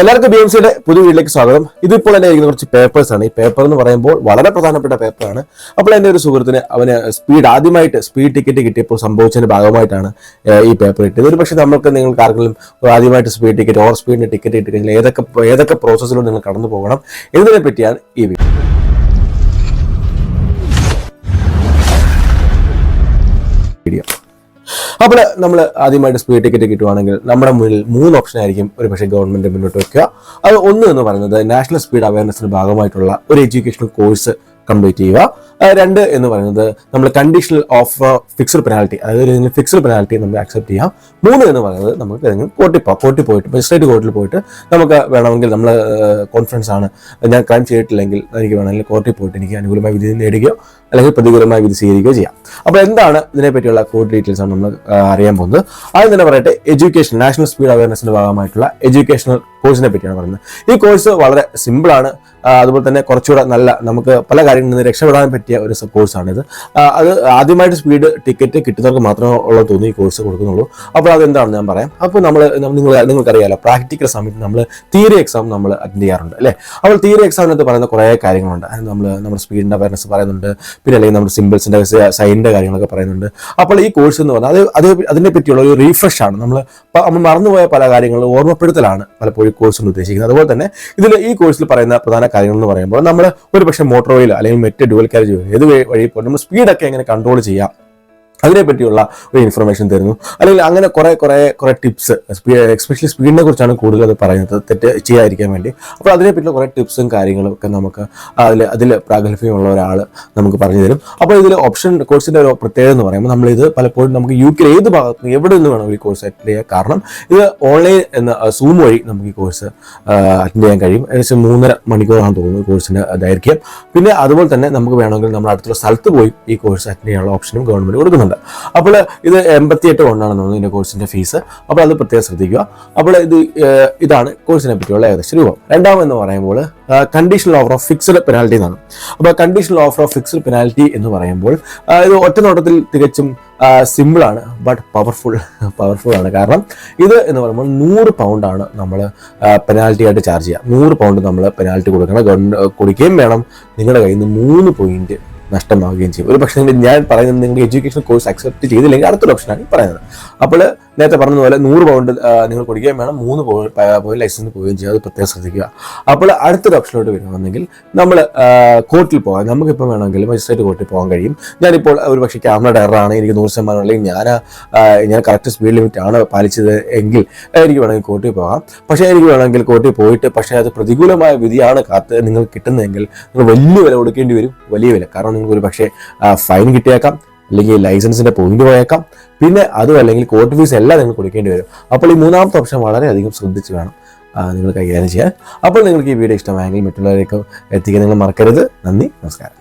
എല്ലാവർക്കും B M സിയുടെ പുതിയ വീട്ടിലേക്ക് സ്വാഗതം. ഇതിപ്പോൾ എന്നെ ഇരിക്കുന്ന കുറച്ച് പേപ്പേഴ്സ് ആണ്. ഈ പേപ്പർ എന്ന് പറയുമ്പോൾ വളരെ പ്രധാനപ്പെട്ട പേപ്പറാണ് അപ്പോൾ എന്റെ ഒരു സുഹൃത്തിന് അവന് സ്പീഡ് ആദ്യമായിട്ട് സ്പീഡ് ടിക്കറ്റ് കിട്ടിയപ്പോൾ സംഭവിച്ചതിന്റെ ഭാഗമായിട്ടാണ് ഈ പേപ്പർ കിട്ടിയത് ഒരു പക്ഷേ നമ്മൾക്ക് നിങ്ങൾക്ക് ആർക്കെങ്കിലും ആദ്യമായിട്ട് സ്പീഡ് ടിക്കറ്റ് ഓവർ സ്പീഡിന് ടിക്കറ്റ് കിട്ടിക്കഴിഞ്ഞാൽ ഏതൊക്കെ ഏതൊക്കെ പ്രോസസ്സിലൂടെ നിങ്ങൾ കടന്നു പോകണം. എന്നതിനെ പറ്റിയാണ് ഈ വീഡിയോ വീഡിയോ. അപ്പോൾ നമ്മൾ ആദ്യമായിട്ട് സ്പീഡ് ടിക്കറ്റ് കിട്ടുവാണെങ്കിൽ നമ്മുടെ മുന്നിൽ മൂന്ന് ഓപ്ഷൻ ആയിരിക്കും ഒരു പക്ഷേ ഗവൺമെന്റ് മുന്നോട്ട് വെക്കുക. അത് ഒന്ന് എന്ന് പറയുന്നത് നാഷണൽ സ്പീഡ് അവയർനെസ്സിന് ഭാഗമായിട്ടുള്ള ഒരു എഡ്യൂക്കേഷണൽ കോഴ്സ് കംപ്ലീറ്റ് ചെയ്യുക. രണ്ട് എന്ന് പറയുന്നത് നമ്മൾ കണ്ടീഷണൽ ഓഫ് ഫിക്സഡ് പെനാൽറ്റി അതായത് ഫിക്സഡ് പെനാൽറ്റി നമ്മൾ അക്സെപ്റ്റ് ചെയ്യാം. മൂന്ന് എന്ന് പറയുന്നത് നമുക്ക് ഏതെങ്കിലും കോർട്ടിൽ പോകാം കോർട്ടിൽ പോയിട്ട് മജിസ്ട്രേറ്റ് കോർട്ടിൽ പോയിട്ട് നമുക്ക് വേണമെങ്കിൽ നമ്മൾ കോൺഫിഡൻസ് ആണ്. ഞാൻ ക്രൈം ചെയ്തിട്ടില്ലെങ്കിൽ എനിക്ക് വേണമെങ്കിൽ കോർട്ടിൽ പോയിട്ട് എനിക്ക് അനുകൂലമായി വിധി നേടുകയോ അല്ലെങ്കിൽ പ്രതികൂലമായി വിധി സ്വീകരിക്കുകയോ ചെയ്യാം. അപ്പോൾ എന്താണ് ഇതിനെപ്പറ്റിയുള്ള കോഡ് ഡീറ്റെയിൽസ് ആണ് നമ്മൾ അറിയാൻ പോകുന്നത്. ആദ്യം തന്നെ പറയട്ടെ എഡ്യൂക്കേഷൻ നാഷണൽ സ്പീഡ് അവയർനെസിന്റെ ഭാഗമായിട്ടുള്ള എഡ്യൂക്കേഷണൽ കോഴ്സിനെ പറ്റിയാണ് പറയുന്നത്. ഈ കോഴ്സ് വളരെ സിമ്പിളാണ് അതുപോലെ തന്നെ കുറച്ചുകൂടെ നല്ല നമുക്ക് പല കാര്യങ്ങളിൽ നിന്ന് രക്ഷപ്പെടാൻ പറ്റിയ ഒരു കോഴ്സാണിത്. അത് ആദ്യമായിട്ട് സ്പീഡ് ടിക്കറ്റ് കിട്ടുന്നവർക്ക് മാത്രമേ ഉള്ള തോന്നി ഈ കോഴ്സ് കൊടുക്കുന്നുള്ളൂ. അപ്പോൾ അതെന്താണെന്ന് ഞാൻ പറയാം. അപ്പോൾ നമ്മൾ നിങ്ങൾ നിങ്ങൾക്കറിയാലോ പ്രാക്ടിക്കൽ സമയത്ത് നമ്മൾ തിയറി എക്സാം നമ്മൾ അറ്റൻഡ് ചെയ്യാറുണ്ട് അല്ലേ? അപ്പോൾ തിയറി എക്സാമിനകത്ത് പറയുന്ന കുറേ കാര്യങ്ങളുണ്ട്. അതായത് നമ്മൾ നമ്മുടെ സ്പീഡിന്റെ അവയർനെസ് പറയുന്നുണ്ട്. പിന്നെ അല്ലെങ്കിൽ നമ്മുടെ സിമ്പിൾസിന്റെ സൈനിന്റെ കാര്യങ്ങളൊക്കെ പറയുന്നുണ്ട്. അപ്പോൾ ഈ കോഴ്സ് എന്ന് പറഞ്ഞാൽ അത് അത് അതിനെ പറ്റിയുള്ള ഒരു റീഫ്രഷ് ആണ്. നമ്മൾ നമ്മൾ മറന്നുപോയ പല കാര്യങ്ങളും ഓർമ്മപ്പെടുത്തലാണ് പലപ്പോഴും കോഴ്സ് കൊണ്ട് ഉദ്ദേശിക്കുന്നത്. അതുപോലെ തന്നെ ഇതിൽ ഈ കോഴ്സിൽ പറയുന്ന പ്രധാന കാര്യങ്ങൾ എന്ന് പറയുമ്പോൾ നമ്മൾ ഒരു പക്ഷേ മോട്ടോർ ഓയിൽ അല്ലെങ്കിൽ മറ്റ് ഡുവൽ കാരേജ് ഏത് വഴി പോലും നമ്മൾ സ്പീഡൊക്കെ എങ്ങനെ കൺട്രോൾ ചെയ്യാം. അതിനെ പറ്റിയുള്ള ഒരു ഇൻഫർമേഷൻ തരുന്നു. അല്ലെങ്കിൽ അങ്ങനെ കുറേ കുറേ കുറേ ടിപ്സ് എക്സ്പെഷ്യലി സ്പീഡിനെ കുറിച്ചാണ് കൂടുതൽ അത് പറയുന്നത്. തെറ്റ് ചെയ്യാതിരിക്കാൻ വേണ്ടി. അപ്പോൾ അതിനെ പറ്റിയുള്ള കുറെ ടിപ്സും കാര്യങ്ങളും ഒക്കെ നമുക്ക് അതിൽ അതിൽ പ്രാഗൽഭ്യമുള്ള ഒരാൾ നമുക്ക് പറഞ്ഞു തരും. അപ്പോൾ ഇതിൽ ഓപ്ഷൻ കോഴ്സിന്റെ ഒരു പ്രത്യേകത എന്ന് പറയുമ്പോൾ നമ്മളിത് പലപ്പോഴും നമുക്ക് യു കെ ഏത് ഭാഗത്ത് നിന്ന് എവിടെ നിന്ന് വേണം ഈ കോഴ്സ് അറ്റൻഡ് ചെയ്യാൻ കാരണം ഇത് ഓൺലൈൻ എന്ന സൂം വഴി നമുക്ക് ഈ കോഴ്സ് അറ്റൻഡ് ചെയ്യാൻ കഴിയും. ഏകദേശം മൂന്നര മണിക്കൂറാണ് തോന്നുന്നു കോഴ്സിന്റെ ദൈർഘ്യം. പിന്നെ അതുപോലെ തന്നെ നമുക്ക് വേണമെങ്കിൽ നമ്മൾ അടുത്തുള്ള സ്ഥലത്ത് പോയി ഈ കോഴ്സ് അറ്റൻഡ് ചെയ്യാനുള്ള ഓപ്ഷനും ഗവൺമെന്റ് കൊടുക്കുന്നുണ്ട്. അപ്പോൾ ഇത് എൺപത്തിയെട്ട് കൊണ്ടാണെന്ന് തോന്നുന്നു ഇതിന്റെ കോഴ്സിന്റെ ഫീസ് അപ്പോൾ അത് പ്രത്യേകം ശ്രദ്ധിക്കുക. അപ്പോൾ ഇത് ഇതാണ് കോഴ്സിനെ പറ്റിയുള്ള ഏകദേശം രൂപം. രണ്ടാമെന്ന് പറയുമ്പോൾ conditional offer of fixed penalty എന്നാണ്. അപ്പോൾ conditional offer of fixed penalty എന്ന് പറയുമ്പോൾ ഇത് ഒറ്റ നോട്ടത്തിൽ തികച്ചും സിമ്പിളാണ് ബട്ട് പവർഫുൾ പവർഫുൾ ആണ്. കാരണം ഇത് എന്ന് പറയുമ്പോൾ നൂറ് പൗണ്ടാണ് നമ്മൾ പെനാൽറ്റി ആയിട്ട് ചാർജ് ചെയ്യുക. നൂറ് പൗണ്ട് നമ്മൾ പെനാൽറ്റി കൊടുക്കണം. കൊടുക്കുകയും വേണം. നിങ്ങളുടെ കയ്യിൽ നിന്ന് മൂന്ന് പോയിന്റ് നഷ്ടമാവുകയും ചെയ്യും. ഒരു പക്ഷേ ഞാൻ പറയുന്നത് നിങ്ങൾ എഡ്യൂക്കേഷൻ കോഴ്സ് അക്സെപ്റ്റ് ചെയ്തില്ലെങ്കിൽ അടുത്തൊരു ഓപ്ഷനാണ് പറയുന്നത്. അപ്പോൾ നേരത്തെ പറഞ്ഞതുപോലെ നൂറ് പൗണ്ട് നിങ്ങൾ കൊടുക്കുകയും വേണം. മൂന്ന് പോയിന്റ് ലൈസൻസ് പോവുകയും ചെയ്യുക അത് പ്രത്യേകം ശ്രദ്ധിക്കുക. അപ്പോൾ അടുത്തൊരു ഓപ്ഷനിലോട്ട് വരുവാണെങ്കിൽ നമ്മൾ കോർട്ടിൽ പോകാം. നമുക്കിപ്പോൾ വേണമെങ്കിൽ മജിസ്ട്രേറ്റ് കോർട്ടിൽ പോകാൻ കഴിയും. ഞാനിപ്പോൾ ഒരു പക്ഷേ ക്യാമറ ഡയറാണ് എനിക്ക് നൂറ് ശതമാനം അല്ലെങ്കിൽ ഞാൻ ഞാൻ കറക്റ്റ് സ്പീഡ് ലിമിറ്റ് ആണ് പാലിച്ചത് എങ്കിൽ എനിക്ക് വേണമെങ്കിൽ കോർട്ടിൽ പോകാം. പക്ഷേ എനിക്ക് വേണമെങ്കിൽ കോർട്ടിൽ പോയിട്ട് പക്ഷേ അത് പ്രതികൂലമായ വിധിയാണ് കാത്ത് നിങ്ങൾ കിട്ടുന്നതെങ്കിൽ നിങ്ങൾ വലിയ വില കൊടുക്കേണ്ടി വരും. വലിയ വില. കാരണം നിങ്ങൾക്ക് ഒരു പക്ഷേ ഫൈൻ കിട്ടിയേക്കാം. അല്ലെങ്കിൽ ലൈസൻസിന്റെ പോയിന്റ് പോയേക്കാം. പിന്നെ അതും അല്ലെങ്കിൽ കോർട്ട് ഫീസ് എല്ലാം നിങ്ങൾ കൊടുക്കേണ്ടി വരും. അപ്പോൾ ഈ മൂന്നാമത്തെ ഓപ്ഷൻ വളരെയധികം ശ്രദ്ധിച്ച് വേണം നിങ്ങൾ കൈകാര്യം ചെയ്യാൻ. അപ്പോൾ നിങ്ങൾക്ക് ഈ വീഡിയോ ഇഷ്ടമായെങ്കിൽ മറ്റുള്ളവരേക്കും എത്തിക്കാൻ നിങ്ങൾ മറക്കരുത്. നന്ദി നമസ്കാരം.